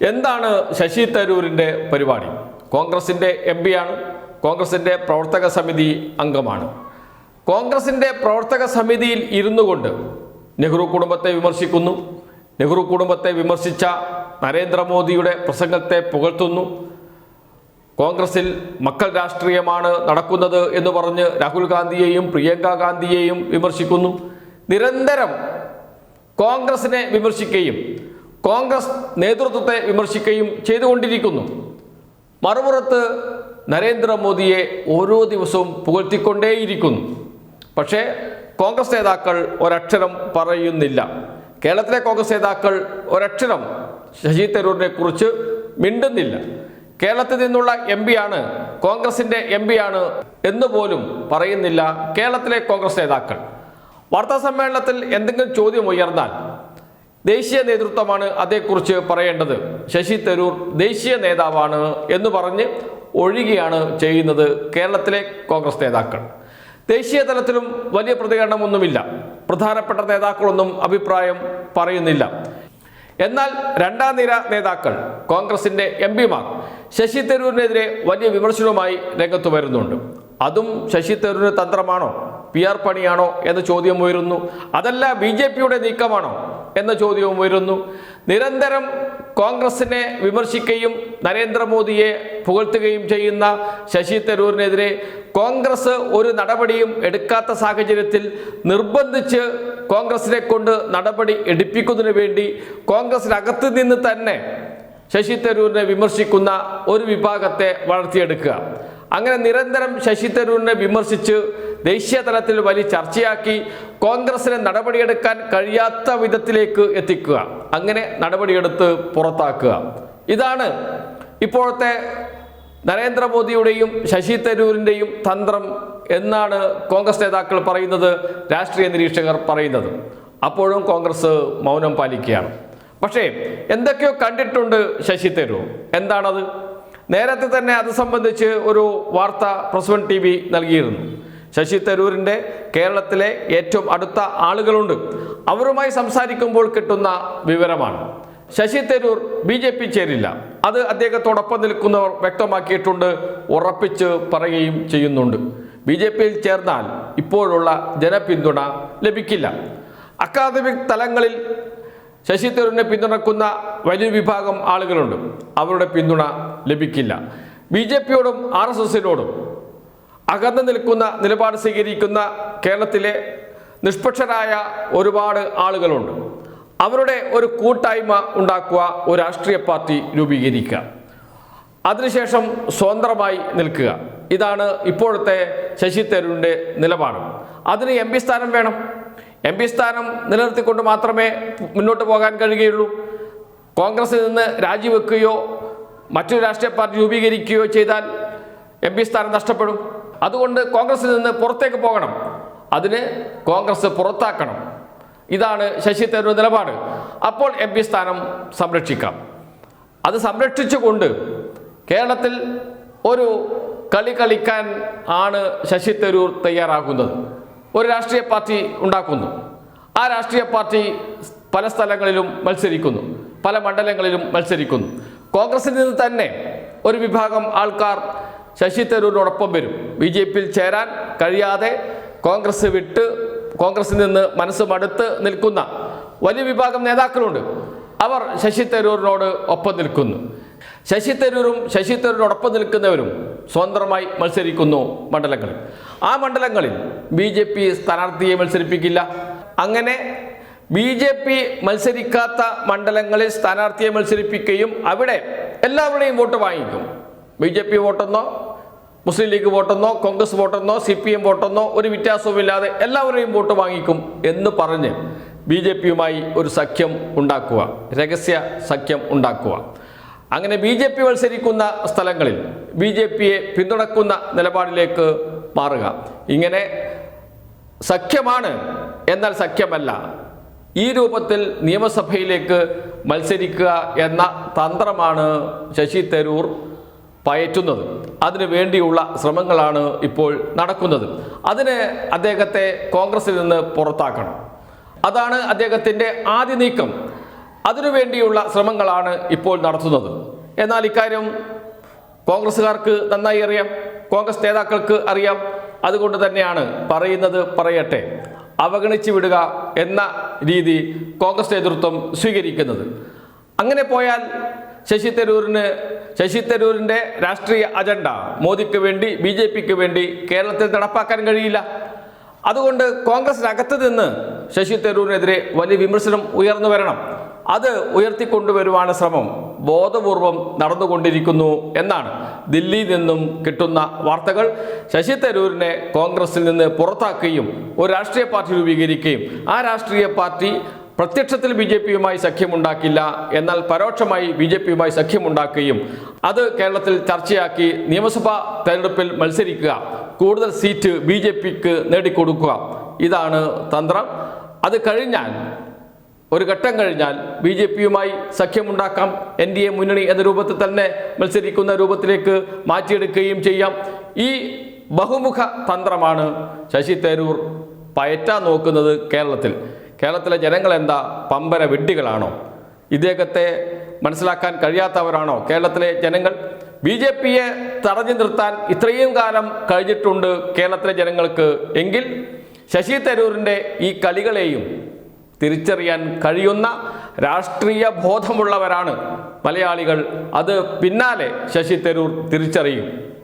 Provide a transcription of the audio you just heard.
എന്താണ് ശശി തരൂരിന്റെ പരിപാടി? കോൺഗ്രസിന്റെ എം പിയാണ് കോൺഗ്രസിന്റെ പ്രവർത്തക സമിതി അംഗമാണ്. കോൺഗ്രസിന്റെ പ്രവർത്തക സമിതിയിൽ ഇരുന്നു കൊണ്ട് നെഹ്റു കുടുംബത്തെ വിമർശിക്കുന്നു. നെഹ്റു കുടുംബത്തെ വിമർശിച്ച നരേന്ദ്രമോദിയുടെ പ്രസംഗത്തെ പുകഴ്ത്തുന്നു. കോൺഗ്രസിൽ മക്കൾ രാഷ്ട്രീയമാണ് നടക്കുന്നത് എന്ന് പറഞ്ഞ് രാഹുൽ ഗാന്ധിയെയും പ്രിയങ്ക ഗാന്ധിയെയും വിമർശിക്കുന്നു. നിരന്തരം കോൺഗ്രസിനെ വിമർശിക്കുകയും കോൺഗ്രസ് നേതൃത്വത്തെ വിമർശിക്കുകയും ചെയ്തുകൊണ്ടിരിക്കുന്നു. മറുപുറത്ത് നരേന്ദ്രമോദിയെ ഓരോ ദിവസവും പുകഴ്ത്തിക്കൊണ്ടേയിരിക്കുന്നു. പക്ഷേ കോൺഗ്രസ് നേതാക്കൾ ഒരക്ഷരം പറയുന്നില്ല. കേരളത്തിലെ കോൺഗ്രസ് നേതാക്കൾ ഒരക്ഷരം ശശി തരൂരിനെ കുറിച്ച് മിണ്ടുന്നില്ല. കേരളത്തിൽ നിന്നുള്ള എം ആണ് കോൺഗ്രസിന്റെ എം ആണ് എന്ന് പോലും പറയുന്നില്ല കേരളത്തിലെ കോൺഗ്രസ് നേതാക്കൾ. വാർത്താ സമ്മേളനത്തിൽ എന്തെങ്കിലും ചോദ്യം ഉയർന്നാൽ ദേശീയ നേതൃത്വമാണ് അതേക്കുറിച്ച് പറയേണ്ടത്. ശശി തരൂർ ദേശീയ നേതാവാണ് എന്ന് പറഞ്ഞ് ഒഴികെയാണ് ചെയ്യുന്നത് കേരളത്തിലെ കോൺഗ്രസ് നേതാക്കൾ. ദേശീയ തലത്തിലും വലിയ പ്രതികരണമൊന്നുമില്ല. പ്രധാനപ്പെട്ട നേതാക്കളൊന്നും അഭിപ്രായം പറയുന്നില്ല. എന്നാൽ രണ്ടാം നിര നേതാക്കൾ കോൺഗ്രസിന്റെ എം പിമാർ ശശി തരൂരിനെതിരെ വലിയ വിമർശനവുമായി രംഗത്ത് വരുന്നുണ്ട്. അതും ശശി തരൂരിന് തന്ത്രമാണോ? പി ആർ പണിയാണോ? എന്ന ചോദ്യം ഉയരുന്നു. അതല്ല ബി ജെ പിയുടെ നീക്കമാണോ? എന്ന ചോദ്യവും ഉയരുന്നു. നിരന്തരം കോൺഗ്രസിനെ വിമർശിക്കുകയും നരേന്ദ്രമോദിയെ പുകഴ്ത്തുകയും ചെയ്യുന്ന ശശി തരൂരിനെതിരെ കോൺഗ്രസ് ഒരു നടപടിയും എടുക്കാത്ത സാഹചര്യത്തിൽ നിർബന്ധിച്ച് കോൺഗ്രസിനെ കൊണ്ട് നടപടി എടുപ്പിക്കുന്നതിന് വേണ്ടി കോൺഗ്രസിനകത്ത് നിന്ന് തന്നെ ശശി തരൂരിനെ വിമർശിക്കുന്ന ഒരു വിഭാഗത്തെ വളർത്തിയെടുക്കുക. അങ്ങനെ നിരന്തരം ശശി തരൂരിനെ വിമർശിച്ച് ദേശീയ തലത്തിൽ വലിയ ചർച്ചയാക്കി കോൺഗ്രസിന് നടപടിയെടുക്കാൻ കഴിയാത്ത വിധത്തിലേക്ക് എത്തിക്കുക. അങ്ങനെ നടപടിയെടുത്ത് പുറത്താക്കുക. ഇതാണ് ഇപ്പോഴത്തെ നരേന്ദ്രമോദിയുടെയും ശശി തരൂരിന്റെയും തന്ത്രം എന്നാണ് കോൺഗ്രസ് നേതാക്കൾ പറയുന്നത് രാഷ്ട്രീയ നിരീക്ഷകർ പറയുന്നത്. അപ്പോഴും കോൺഗ്രസ് മൗനം പാലിക്കുകയാണ്. പക്ഷേ എന്തൊക്കെയോ കണ്ടിട്ടുണ്ട് ശശി തരൂർ. എന്താണത്? നേരത്തെ തന്നെ അത് സംബന്ധിച്ച് ഒരു വാർത്ത പ്രസ് വൺ ടി വി നൽകിയിരുന്നു. ശശി തരൂരിന്റെ കേരളത്തിലെ ഏറ്റവും അടുത്ത ആളുകളുണ്ട്. അവരുമായി സംസാരിക്കുമ്പോൾ കിട്ടുന്ന വിവരമാണ്. Shashi Tharoor B J P ചേരില്ല. അത് അദ്ദേഹത്തോടൊപ്പം നിൽക്കുന്നവർ വ്യക്തമാക്കിയിട്ടുണ്ട് ഉറപ്പിച്ച് പറയുകയും ചെയ്യുന്നുണ്ട്. ബി ജെ പിയിൽ ചേർന്നാൽ ഇപ്പോഴുള്ള ജനപിന്തുണ ലഭിക്കില്ല. അക്കാദമിക് തലങ്ങളിൽ ശശി തരൂരിനെ പിന്തുണക്കുന്ന വലിയ വിഭാഗം ആളുകളുണ്ട്. അവരുടെ പിന്തുണ ലഭിക്കില്ല. ബി ജെ പിയോടും ആർ എസ് എസിനോടും അകന്നു നിൽക്കുന്ന നിലപാട് സ്വീകരിക്കുന്ന കേരളത്തിലെ നിഷ്പക്ഷരായ ഒരുപാട് ആളുകളുണ്ട്. അവരുടെ ഒരു കൂട്ടായ്മ ഉണ്ടാക്കുക ഒരു രാഷ്ട്രീയ പാർട്ടി രൂപീകരിക്കുക. അതിനുശേഷം സ്വതന്ത്രമായി നിൽക്കുക. ഇതാണ് ഇപ്പോഴത്തെ ശശി തരൂരിന്റെ നിലപാട്. അതിന് എം പി സ്ഥാനം വേണം. എം പി സ്ഥാനം നിലനിർത്തിക്കൊണ്ട് മാത്രമേ മുന്നോട്ട് പോകാൻ കഴിയുകയുള്ളൂ. കോൺഗ്രസിൽ നിന്ന് രാജിവെക്കുകയോ മറ്റൊരു രാഷ്ട്രീയ പാർട്ടി രൂപീകരിക്കുകയോ ചെയ്താൽ എം പി സ്ഥാനം നഷ്ടപ്പെടും. അതുകൊണ്ട് കോൺഗ്രസിൽ നിന്ന് പുറത്തേക്ക് പോകണം. അതിന് കോൺഗ്രസ് പുറത്താക്കണം. ഇതാണ് ശശി തരൂർ നിലപാട്. അപ്പോൾ എം പി സ്ഥാനം സംരക്ഷിക്കാം. അത് സംരക്ഷിച്ചുകൊണ്ട് കേരളത്തിൽ ഒരു കളി കളിക്കാൻ ആണ് ശശി തരൂർ തയ്യാറാക്കുന്നത് ഒരു രാഷ്ട്രീയ പാർട്ടി ഉണ്ടാക്കുന്നു. ആ രാഷ്ട്രീയ പാർട്ടി പല സ്ഥലങ്ങളിലും മത്സരിക്കുന്നു. പല മണ്ഡലങ്ങളിലും മത്സരിക്കുന്നു. കോൺഗ്രസിൽ നിന്ന് തന്നെ ഒരു വിഭാഗം ആൾക്കാർ ശശി തരൂരിനോടൊപ്പം വരും. ബി ജെ പിയിൽ ചേരാൻ കഴിയാതെ കോൺഗ്രസ് വിട്ട് കോൺഗ്രസിൽ നിന്ന് മനസ്സ് മടുത്ത് നിൽക്കുന്ന വലിയ വിഭാഗം നേതാക്കളുണ്ട്. അവർ ശശി തരൂരിനോട് ഒപ്പം നിൽക്കുന്നു. ശശി തരൂരും ശശി തരൂരിനോടൊപ്പം നിൽക്കുന്നവരും സ്വതന്ത്രമായി മത്സരിക്കുന്നു മണ്ഡലങ്ങളിൽ. ആ മണ്ഡലങ്ങളിൽ ബി ജെ പി സ്ഥാനാർത്ഥിയെ മത്സരിപ്പിക്കില്ല. അങ്ങനെ ബി ജെ പി മത്സരിക്കാത്ത മണ്ഡലങ്ങളിൽ സ്ഥാനാർത്ഥിയെ മത്സരിപ്പിക്കുകയും അവിടെ എല്ലാവരുടെയും വോട്ട് വാങ്ങിക്കും. ബി ജെ പി വോട്ടെന്നോ മുസ്ലിം ലീഗ് വോട്ടെന്നോ കോൺഗ്രസ് വോട്ടെന്നോ സി പി എം വോട്ടെന്നോ ഒരു വ്യത്യാസവുമില്ലാതെ എല്ലാവരെയും വോട്ട് വാങ്ങിക്കും എന്ന് പറഞ്ഞ് ബി ജെ പിയുമായി ഒരു സഖ്യം ഉണ്ടാക്കുക രഹസ്യ സഖ്യം ഉണ്ടാക്കുക. അങ്ങനെ ബി ജെ പി മത്സരിക്കുന്ന സ്ഥലങ്ങളിൽ ബി ജെ പിയെ പിന്തുണക്കുന്ന നിലപാടിലേക്ക് മാറുക. ഇങ്ങനെ സഖ്യമാണ് എന്നാൽ സഖ്യമല്ല. ഈ രൂപത്തിൽ നിയമസഭയിലേക്ക് മത്സരിക്കുക എന്ന തന്ത്രമാണ് ശശി തരൂർ പയറ്റുന്നത്. അതിനു വേണ്ടിയുള്ള ശ്രമങ്ങളാണ് ഇപ്പോൾ നടക്കുന്നത്. അതിന് അദ്ദേഹത്തെ കോൺഗ്രസിൽ നിന്ന് പുറത്താക്കണം. അതാണ് അദ്ദേഹത്തിന്റെ ആദ്യ നീക്കം. അതിനുവേണ്ടിയുള്ള ശ്രമങ്ങളാണ് ഇപ്പോൾ നടത്തുന്നത്. എന്നാൽ ഇക്കാര്യം കോൺഗ്രസ്സുകാർക്ക് നന്നായി അറിയാം. കോൺഗ്രസ് നേതാക്കൾക്ക് അറിയാം. അതുകൊണ്ട് തന്നെയാണ് പറയുന്നത് പറയട്ടെ. അവഗണിച്ചു വിടുക എന്ന രീതി കോൺഗ്രസ് നേതൃത്വം സ്വീകരിക്കുന്നത്. അങ്ങനെ പോയാൽ ശശി തരൂരിന് ശശി തരൂരിന്റെ രാഷ്ട്രീയ അജണ്ട മോദിക്ക് വേണ്ടി ബി ജെ പിക്ക് വേണ്ടി കേരളത്തിൽ നടപ്പാക്കാൻ കഴിയില്ല. അതുകൊണ്ട് കോൺഗ്രസിനകത്ത് നിന്ന് ശശി തരൂരിനെതിരെ വലിയ വിമർശനം ഉയർന്നു വരണം. അത് ഉയർത്തിക്കൊണ്ടുവരുവാണ് ശ്രമം. ബോധപൂർവം നടന്നുകൊണ്ടിരിക്കുന്നു എന്നാണ് ദില്ലിയിൽ നിന്നും കിട്ടുന്ന വാർത്തകൾ. ശശി തരൂരിനെ കോൺഗ്രസിൽ നിന്ന് പുറത്താക്കുകയും ഒരു രാഷ്ട്രീയ പാർട്ടി രൂപീകരിക്കുകയും ആ രാഷ്ട്രീയ പാർട്ടി പ്രത്യക്ഷത്തിൽ ബി ജെ പിയുമായി സഖ്യമുണ്ടാക്കില്ല എന്നാൽ പരോക്ഷമായി ബി ജെ പിയുമായി സഖ്യമുണ്ടാക്കുകയും അത് കേരളത്തിൽ ചർച്ചയാക്കി നിയമസഭാ തെരഞ്ഞെടുപ്പിൽ മത്സരിക്കുക. കൂടുതൽ സീറ്റ് ബി ജെ പിക്ക് നേടിക്കൊടുക്കുക. ഇതാണ് തന്ത്രം. അത് കഴിഞ്ഞാൽ ഒരു ഘട്ടം കഴിഞ്ഞാൽ ബി ജെ പിയുമായി സഖ്യമുണ്ടാക്കാം. എൻ ഡി എ മുന്നണി എന്ന രൂപത്തിൽ തന്നെ മത്സരിക്കുന്ന രൂപത്തിലേക്ക് മാറ്റിയെടുക്കുകയും ചെയ്യാം. ഈ ബഹുമുഖ തന്ത്രമാണ് ശശി തരൂർ പയറ്റാൻ നോക്കുന്നത് കേരളത്തിൽ. കേരളത്തിലെ ജനങ്ങൾ എന്താ? പമ്പര വിഡ്ഢികളാണോ? ഇദ്ദേഹത്തെ മനസ്സിലാക്കാൻ കഴിയാത്തവരാണോ? കേരളത്തിലെ ജനങ്ങൾ ബി ജെ പിയെ തടഞ്ഞു നിർത്താൻ ഇത്രയും കാലം കഴിഞ്ഞിട്ടുണ്ട് കേരളത്തിലെ ജനങ്ങൾക്ക് എങ്കിൽ ശശി തരൂരിന്റെ ഈ കളികളെയും തിരിച്ചറിയാൻ കഴിയുന്ന രാഷ്ട്രീയ ബോധമുള്ളവരാണ് മലയാളികൾ. അത് പിന്നാലെ ശശി തരൂർ തിരിച്ചറിയും.